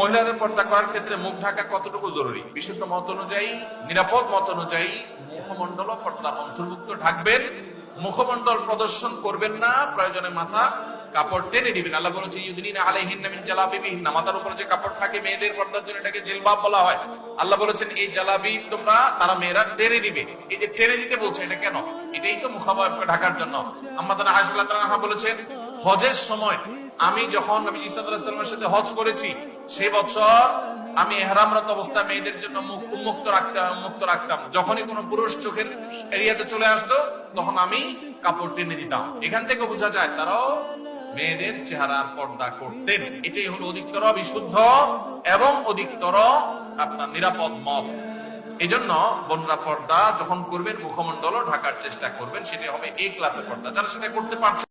মহিলাদের পর্দা করার ক্ষেত্রে মুখ ঢাকা কতটুকু জরুরি? বিশেষ মত অনুযায়ী, নিরাপদ মত অনুযায়ী মুখমন্ডল পর্দার অন্তর্ভুক্ত ঢাকবেন। মুখমন্ডল প্রদর্শন করবেন না, প্রয়োজনে মাথা কাপড় টেনে দিবেন। আল্লাহ বলেছে ইউদিন আলাইহিন মিন জালাবিবিহিন মাথার উপরে যে কাপড় থাকে মেয়েদের পর্দার জন্য এটাকে জিলবাব বলা হয়। আল্লাহ বলেছেন এই জালাবি তোমরা, তারা মেয়েরা টেনে দিবে। এই যে টেনে দিতে বলছে, এটা কেন? এটাই তো মুখাবয় ঢাকার জন্য। আমাদের আয়সাল্লাহ তাআলা বলেছেন হজের সময় আমি যখন নবী ইসাদের সাথে হজ করেছি সেই বছর আমি এহরামরত অবস্থা মেয়েদের জন্য মুখ উন্মুক্ত রাখতাম উন্মুক্ত রাখতাম। যখনই কোনো পুরুষ চোখের এরিয়াতে চলে আসতো, তখন আমি কাপড় টেনে দিতাম। এখান থেকে বোঝা যায়, তারাও মেয়েদের চেহারার পর্দা করতেন। এটাই হলো অধিকতর বিশুদ্ধ এবং অধিকতর আপনার নিরাপদ মত। এই জন্য বন্যা পর্দা যখন করবেন মুখমন্ডল ঢাকার চেষ্টা করবেন সেটি হবে এই ক্লাসের পর্দা। যারা সেটা করতে পারছে